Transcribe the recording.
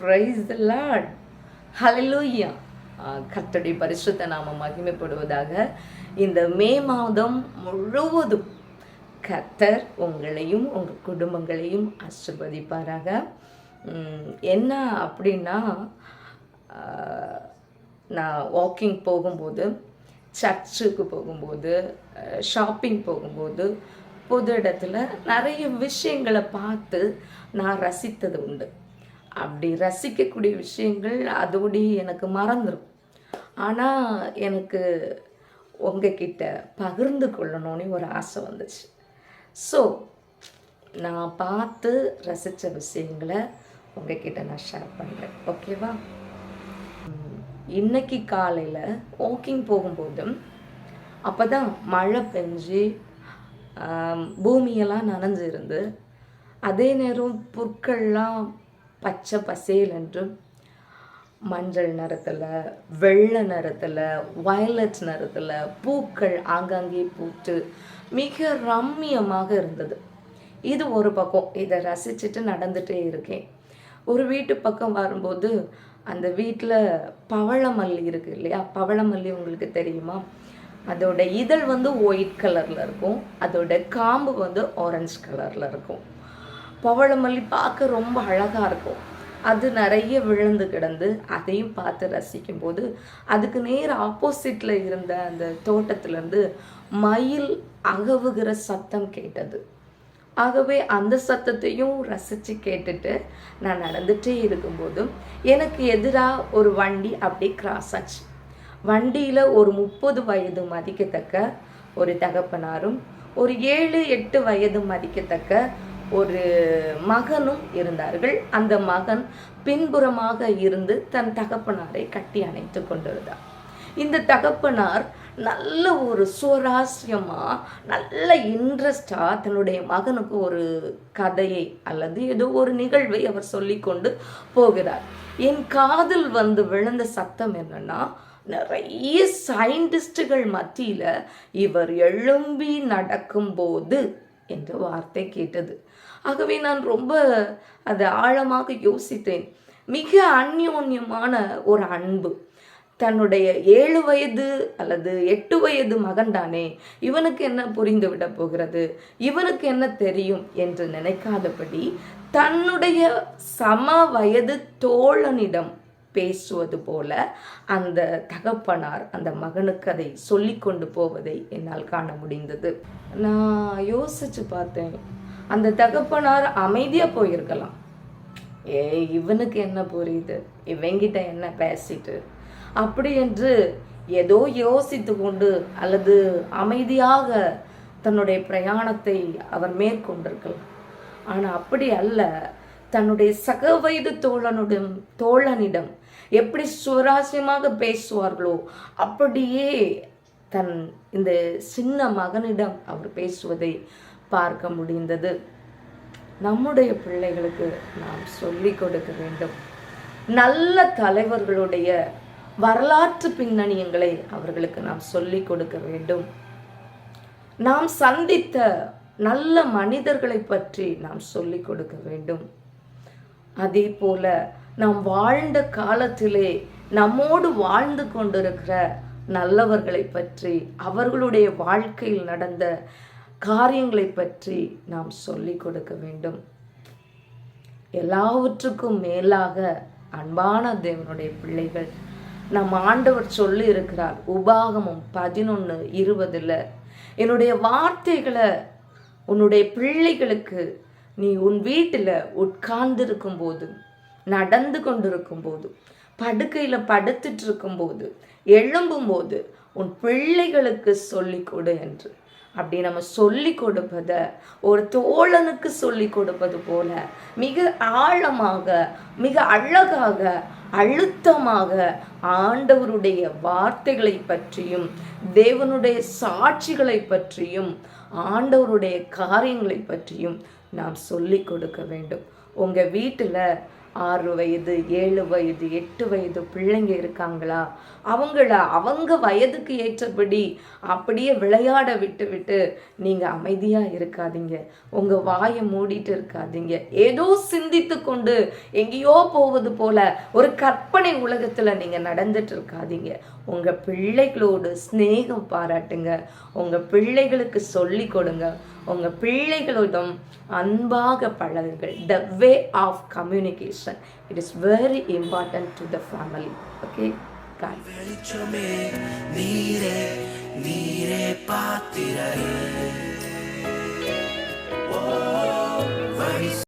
Price the Lord hallelujah கர்த்தருடைய பரிசுத்த நாம மகிமைப்படுவதாக இந்த மே மாதம் முழுவதும் கர்த்தர் உங்களையும் உங்கள் குடும்பங்களையும் ஆசிர்வதிப்பாராக. என்ன அப்படின்னா நான் வாக்கிங் போகும்போது சர்ச்சுக்கு போகும்போது ஷாப்பிங் போகும்போது பொது இடத்துல நிறைய விஷயங்களை பார்த்து நான் ரசித்தது உண்டு. அப்படி ரசிக்கக்கூடிய விஷயங்கள் அதோடய எனக்கு மறந்துடும் ஆனால் எனக்கு உங்ககிட்ட பகிர்ந்து கொள்ளணும்னு ஒரு ஆசை வந்துச்சு. ஸோ நான் பார்த்து ரசித்த விஷயங்களை உங்ககிட்ட நான் ஷேர் பண்ணுறேன் ஓகேவா இன்னைக்கு காலையில் வாக்கிங் போகும்போதும் அப்போ தான் மழை பெஞ்சு பூமியெல்லாம் நனைஞ்சு இருந்து அதே நேரம் புற்கள்லாம் பச்சை பசேல் என்றும் மஞ்சள் நிறத்தில் வெள்ளை நிறத்தில் வயலட் நிறத்தில் பூக்கள் ஆங்காங்கே பூத்து மிக ரம்மியமாக இருந்தது. இது ஒரு பக்கம். இதை ரசிச்சுட்டு நடந்துகிட்டே இருக்கேன். ஒரு வீட்டு பக்கம் வரும்போது அந்த வீட்டில் பவளமல்லி இருக்கு இல்லையா? பவளமல்லி உங்களுக்கு தெரியுமா? அதோட இதழ் வந்து ஒயிட் கலரில் இருக்கும். அதோட காம்பு வந்து ஆரஞ்சு கலரில் இருக்கும். பவளமல்லி பார்க்க ரொம்ப அழகாக இருக்கும். அது நிறைய விழுந்து கிடந்து அதையும் பார்த்து ரசிக்கும்போது அதுக்கு நேர் ஆப்போசிட்டில் இருந்த அந்த தோட்டத்துலேருந்து மயில் அகவுகிற சத்தம் கேட்டது. ஆகவே அந்த சத்தத்தையும் ரசித்து கேட்டுட்டு நான் நடந்துகிட்டே இருக்கும்போதும் எனக்கு எதிராக ஒரு வண்டி அப்படியே கிராஸ் ஆச்சு. வண்டியில் ஒரு முப்பது வயது மதிக்கத்தக்க ஒரு தகப்பனாரும் ஒரு ஏழு எட்டு வயது மதிக்கத்தக்க ஒரு மகனும் இருந்தார்கள். அந்த மகன் பின்புறமாக இருந்து தன் தகப்பனாரை கட்டி அணைத்து கொண்டிருந்தார் இந்த தகப்பனார் நல்ல ஒரு சுவராசியமா நல்ல இன்ட்ரெஸ்டாக தன்னுடைய மகனுக்கு ஒரு கதையை அல்லது ஏதோ ஒரு நிகழ்வை அவர் சொல்லிக்கொண்டு போகிறார். என் காதில் வந்து விழுந்த சத்தம் என்னன்னா நிறைய சயின்டிஸ்டுகள் மத்தியில் இவர் எழும்பி நடக்கும்போது என்ற வார்த்தை கேட்டது. ஆகவே நான் ரொம்ப அதை ஆழமாக யோசித்தேன். மிக அந்யோன்யமான ஒரு அன்பு. தன்னுடைய ஏழு வயது அல்லது எட்டு வயது மகன்தானே இவனுக்கு என்ன புரிந்து விட போகிறது? இவனுக்கு என்ன தெரியும் என்று நினைக்காதபடி தன்னுடைய சம வயது தோழனிடம் பேசுவது போல அந்த தகப்பனார் அந்த மகனுக்கு அதை சொல்லி கொண்டு போவதை என்னால் காண முடிந்தது. நான் யோசிச்சு பார்த்தேன். அந்த தகப்பனார் அமைதியாக போயிருக்கலாம். ஏ இவனுக்கு என்ன புரியுது? இவங்கிட்ட என்ன பேசிட்டு? அப்படி என்று ஏதோ யோசித்து கொண்டு அல்லது அமைதியாக தன்னுடைய பிரயாணத்தை அவர் மேற்கொண்டிருக்கலாம். ஆனால் அப்படி அல்ல. தன்னுடைய சக வயது தோழனுடன் தோழனிடம் எப்படி சுவராசியமாக பேசுவார்களோ அப்படியே தன் இந்த சின்ன மகனிடம் அவர் பேசுவதை பார்க்க முடிந்தது. நம்முடைய பிள்ளைகளுக்கு நாம் சொல்லிக் கொடுக்க வேண்டும். நல்ல தலைவர்களுடைய வரலாற்று பின்னணியங்களை அவர்களுக்கு நாம் சொல்லிக் கொடுக்க வேண்டும். நாம் சந்தித்த நல்ல மனிதர்களை பற்றி நாம் சொல்லிக் கொடுக்க வேண்டும். அதே போல நாம் வாழ்ந்த காலத்திலே நம்மோடு வாழ்ந்து கொண்டிருக்கிற நல்லவர்களை பற்றி அவர்களுடைய வாழ்க்கையில் நடந்த காரியங்களை பற்றி நாம் சொல்லிக் கொடுக்க வேண்டும். எல்லாவற்றுக்கும் மேலாக அன்பான தேவனுடைய பிள்ளைகள் நம் ஆண்டவர் சொல்லி இருக்கிறார் உபாகமும் பதினொன்று இருபதில் என்னுடைய வார்த்தைகளை உன்னுடைய பிள்ளைகளுக்கு நீ உன் வீட்டில் உட்கார்ந்திருக்கும் போது நடந்து கொண்டிருக்கும் போது படுக்கையில் படுத்துட்டு இருக்கும்போது எழும்பும்போது உன் பிள்ளைகளுக்கு சொல்லிக் கொடு என்று. அப்படி நம்ம சொல்லி கொடுப்பதை ஒரு தோழனுக்கு சொல்லி கொடுப்பது போல மிக ஆழமாக மிக அழகாக அழுத்தமாக ஆண்டவருடைய வார்த்தைகளை பற்றியும் தேவனுடைய சாட்சிகளை பற்றியும் ஆண்டவருடைய காரியங்களை பற்றியும் நாம் சொல்லி கொடுக்க வேண்டும். உங்கள் வீட்டில் ஆறு வயது ஏழு வயது எட்டு வயது பிள்ளைங்க இருக்காங்களா? அவங்கள அவங்க வயதுக்கு ஏற்றபடி அப்படியே விளையாட விட்டு விட்டு நீங்கள் அமைதியாக இருக்காதீங்க. உங்கள் வாயை மூடிட்டு இருக்காதீங்க. ஏதோ சிந்தித்து கொண்டு எங்கேயோ போவது போல ஒரு கற்பனை உலகத்தில் நீங்கள் நடந்துட்டு இருக்காதீங்க. உங்கள் பிள்ளைகளோடு சிநேகம் பாராட்டுங்க. உங்கள் பிள்ளைகளுக்கு சொல்லி கொடுங்க. உங்கள் பிள்ளைகளிடம் அன்பாக பழகுங்கள். The way of communication It is very important to the family. Okay? God.